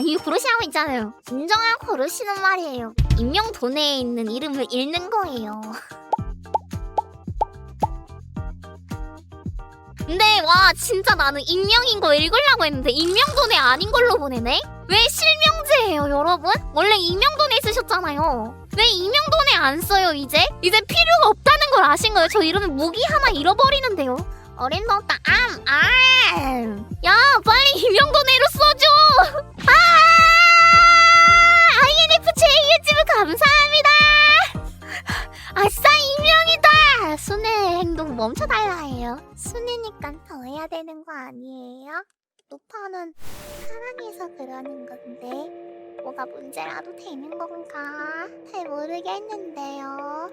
아니 그러시라고 있잖아요. 진정한 거르시는 말이에요. 인명 도내에 있는 이름을 읽는 거예요. 근데 와 진짜 나는 익명인 거 읽으려고 했는데 익명도내 아닌 걸로 보내네? 왜 실명제예요 여러분? 원래 익명도내 쓰셨잖아요 왜 익명도내 안 써요 이제? 이제 필요가 없다는 걸 아신 거예요? 저 이러면 무기 하나 잃어버리는데요 어림도 없다 암 암 야 빨리 익명도내로 행동 멈춰달라 해요. 순애니까 더 해야 되는 거 아니에요? 루파는 사랑해서 그러는 건데 뭐가 문제라도 되는 건가? 잘 모르겠는데요